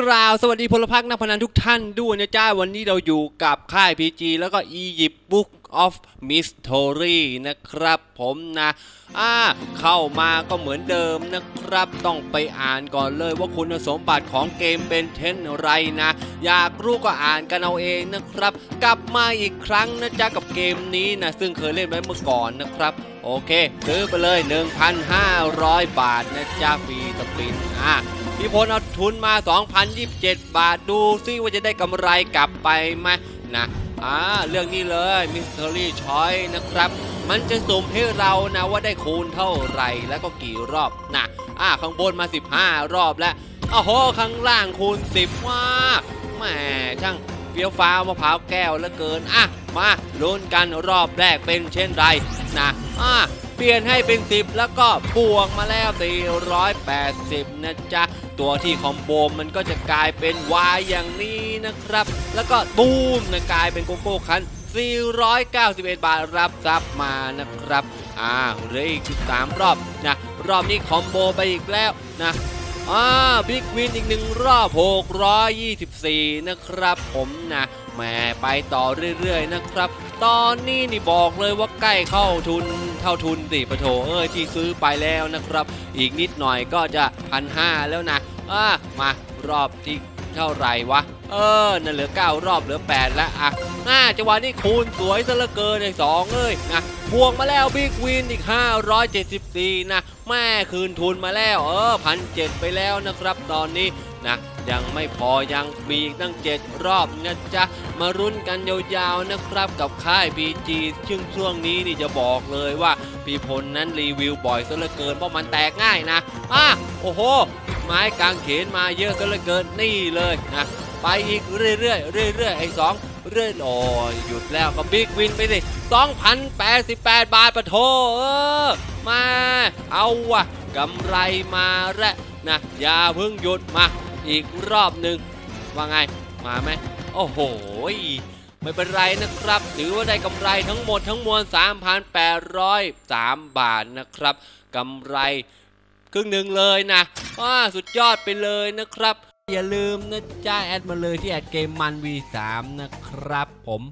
กราวสวัสดีพลพรรคนักพนันทุกท่านด้วยนะจ้าวันนี้เราอยู่กับค่ายพีจีแล้วก็อียิปต์บุ๊ก of Mystery นะครับผมนะอ่าเข้ามาก็เหมือนเดิมนะครับ ต้องไปอ่านก่อนเลยว่าคุณสมบัติของเกมเป็นเช่นไรนะ อยากรู้ก็อ่านกันเอาเองนะครับ กลับมาอีกครั้งนะจ๊ะกับเกมนี้นะ ซึ่งเคยเล่นไว้เมื่อก่อนนะครับ โอเค ซื้อไปเลย 1,500 บาทนะจ๊ะฟรีสปินอะพี่พลเอาทุนมา 2,027 บาทดูซิว่าจะได้กำไรกลับไปไหมนะ อ่าเรื่องนี้เลยมิสเตอรี่ชอยนะครับ มันจะสุ่มให้เรานะว่าได้คูณเท่าไหร่แล้วก็กี่รอบนะอ่าข้างบนมา 15 รอบแล้วโอ้โหข้างล่างคูณ 10ว้าแหมช่างเฟี้ยวฟ้าวมะพร้าวแก้วเหลือเกินอะมาลุ้นกันรอบแรกเป็นเช่นไรนะอ่า เปลี่ยนให้เป็น 10 แล้วก็บวกมาแล้ว 480 นะจ๊ะ ตัวที่คอมโบมันก็จะกลายเป็นวายอย่างนี้นะครับ แล้วก็บูมนะกลายเป็นโกโก้คัน 491 บาทรับทรัพย์มานะครับ อ่าเหลืออีก 13 รอบนะ รอบนี้คอมโบไปอีกแล้วนะ อ่าบิ๊กวินอีกหนึ่งรอบ 624 นะครับผมนะแหมไปต่อเรื่อย ๆ นะครับ ตอนนี้นี่บอกเลยว่าใกล้เข้าทุนเข้าทุนสิปะโถเอ้ยที่ซื้อไปแล้วนะครับ อีกนิดหน่อยก็จะพันห้าแล้วนะอ่ามา รอบที่เท่าไหร่วะ เออนั่นเหลือ 9 รอบเหลือ 8 แล้วอะน่าจังหวะนี้คูณสวยซะเหลือเกินเลยสองเอ้ยนะบวกมาแล้วบิ๊กวินอีก 574 นะ แม่คืนทุนมาแล้ว เออพันเจ็ดไปแล้วนะครับตอนนี้นะยังไม่พอยังมีอีกตั้ง 7 รอบนะจ๊ะ มารุ้นกันยาวๆนะครับกับค่าย BG ซึ่งช่วงนี้นี่จะบอกเลยว่าพี่พลนั้นรีวิวบ่อยซะเหลือเกินเพราะมันแตกง่ายนะอะโอ้โห ไม้กางเขนมาเยอะซะเหลือเกินนี่เลยนะ ไปอีกเรื่อยๆเรื่อยๆไอ้สองเรื่อยโอ้ยหยุดแล้วก็บิ๊กวินไปสิ2,088 บาทปะโทเออมาเอาวะกำไรมาแล้วนะอย่าเพิ่งหยุดมาอีกรอบหนึ่งว่าไงมาไหมโอ้โหไม่เป็นไรนะครับ ถือว่าได้กำไรทั้งหมดทั้งมวล 3,803 บาทนะครับกำไรครึ่งหนึ่งเลยนะว้าสุดยอดไปเลยนะครับ อย่าลืมนะจ้าแอดมาเลยที่แอดเกมมัน V3 นะครับผม